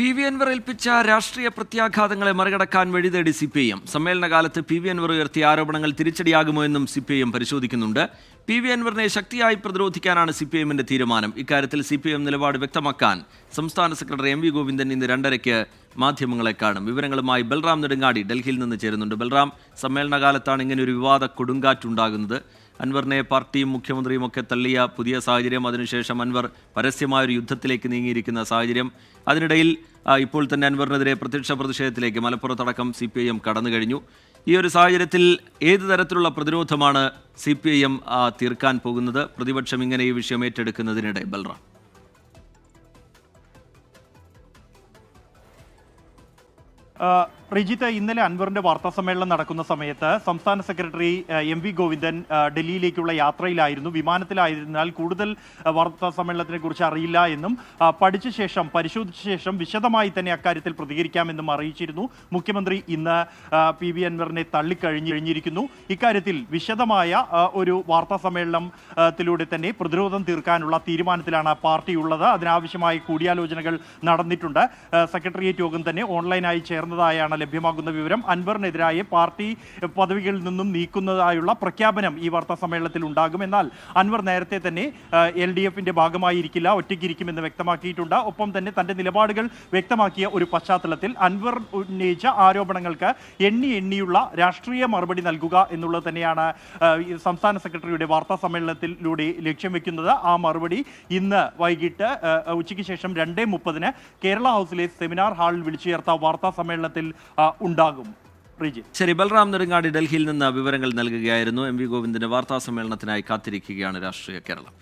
P V Anwar ഏൽപ്പിച്ച രാഷ്ട്രീയ പ്രത്യാഘാതങ്ങളെ മറികടക്കാൻ വഴിതേടി സി പി എം. സമ്മേളനകാലത്ത് പി വി അൻവർ ഉയർത്തിയ ആരോപണങ്ങൾ തിരിച്ചടിയാകുമോ എന്നും സി പി എം പരിശോധിക്കുന്നുണ്ട്. പി വി അൻവറിനെ ശക്തിയായി പ്രതിരോധിക്കാനാണ് സി പി എമ്മിന്റെ തീരുമാനം. ഇക്കാര്യത്തിൽ സി പി എം നിലപാട് വ്യക്തമാക്കാൻ സംസ്ഥാന സെക്രട്ടറി എം വി ഗോവിന്ദൻ ഇന്ന് രണ്ടരയ്ക്ക് മാധ്യമങ്ങളെ കാണും. വിവരങ്ങളുമായി ബൽറാം നെടുങ്ങാടി ഡൽഹിയിൽ നിന്ന് ചേരുന്നുണ്ട്. ബൽറാം സമ്മേളനകാലത്താണ് ഇങ്ങനെ ഒരു വിവാദ കൊടുങ്കാറ്റുണ്ടാകുന്നത്. അൻവറിനെ പാർട്ടിയും മുഖ്യമന്ത്രിയും ഒക്കെ തള്ളിയ പുതിയ സാഹചര്യം അതിനുശേഷം അൻവർ പരസ്യമായ ഒരു യുദ്ധത്തിലേക്ക് നീങ്ങിയിരിക്കുന്ന സാഹചര്യം. അതിനിടയിൽ ഇപ്പോൾ തന്നെ അൻവറിനെതിരെ പ്രത്യക്ഷ പ്രതിഷേധത്തിലേക്ക് മലപ്പുറത്തടക്കം സി പി ഐ എം കടന്നു കഴിഞ്ഞു ഈ ഒരു സാഹചര്യത്തിൽ ഏത് തരത്തിലുള്ള പ്രതിരോധമാണ് സി പി ഐ എം തീർക്കാൻ പോകുന്നത്? പ്രതിപക്ഷം ഇങ്ങനെ ഈ വിഷയം ഏറ്റെടുക്കുന്നതിനിടെ ബൽറാം. റിജിത്ത് ഇന്നലെ അൻവറിന്റെ വാർത്താ സമ്മേളനം നടക്കുന്ന സമയത്ത് സംസ്ഥാന സെക്രട്ടറി എം വി ഗോവിന്ദൻ ഡൽഹിയിലേക്കുള്ള യാത്രയിലായിരുന്നു. വിമാനത്തിലായിരുന്നാൽ കൂടുതൽ വാർത്താ സമ്മേളനത്തിനെ കുറിച്ച് അറിയില്ല എന്നും പഠിച്ച ശേഷം പരിശോധിച്ച ശേഷം വിശദമായി തന്നെ അക്കാര്യത്തിൽ പ്രതികരിക്കാമെന്നും അറിയിച്ചിരുന്നു. മുഖ്യമന്ത്രി ഇന്ന് പി വി അൻവറിനെ തള്ളിക്കഴിഞ്ഞു കഴിഞ്ഞിരിക്കുന്നു. ഇക്കാര്യത്തിൽ വിശദമായ ഒരു വാർത്താ സമ്മേളനത്തിലൂടെ തന്നെ പ്രതിരോധം തീർക്കാനുള്ള തീരുമാനത്തിലാണ് പാർട്ടി ഉള്ളത്. അതിനാവശ്യമായ കൂടിയാലോചനകൾ നടന്നിട്ടുണ്ട്. സെക്രട്ടേറിയറ്റ് യോഗം തന്നെ ഓൺലൈനായി ചേർന്നതായാണ് ലഭ്യമാകുന്ന വിവരം അൻവറിനെതിരായ പാർട്ടി പദവികളിൽ നിന്നും നീക്കുന്നതായുള്ള പ്രഖ്യാപനം ഈ വാർത്താ സമ്മേളനത്തിൽ ഉണ്ടാകും. എന്നാൽ അൻവർ നേരത്തെ തന്നെ എൽ ഡി എഫിന്റെ ഭാഗമായിരിക്കില്ല ഒറ്റയ്ക്കിരിക്കുമെന്ന് വ്യക്തമാക്കിയിട്ടുണ്ട്. ഒപ്പം തന്നെ തന്റെ നിലപാടുകൾ വ്യക്തമാക്കിയ ഒരു പശ്ചാത്തലത്തിൽ അൻവർ ഉന്നയിച്ച ആരോപണങ്ങൾക്ക് എണ്ണി എണ്ണിയുള്ള രാഷ്ട്രീയ മറുപടി നൽകുക എന്നുള്ളത് തന്നെയാണ് സംസ്ഥാന സെക്രട്ടറിയുടെ വാർത്താ സമ്മേളനത്തിലൂടെ ലക്ഷ്യം വെക്കുന്നത്. ആ മറുപടി ഇന്ന് വൈകിട്ട് ഉച്ചയ്ക്ക് ശേഷം രണ്ടേ മുപ്പതിന് കേരള ഹൗസിലെ സെമിനാർ ഹാളിൽ വിളിച്ചു ചേർത്ത വാർത്താ സമ്മേളനത്തിൽ ഉണ്ടാകും. ശരി ബൽറാം നെടുങ്ങാടി ഡൽഹിയിൽ നിന്ന് വിവരങ്ങൾ നൽകുകയായിരുന്നു. എം വി ഗോവിന്ദിന്റെ വാർത്താ സമ്മേളനത്തിനായി കാത്തിരിക്കുകയാണ് രാഷ്ട്രീയ കേരളം.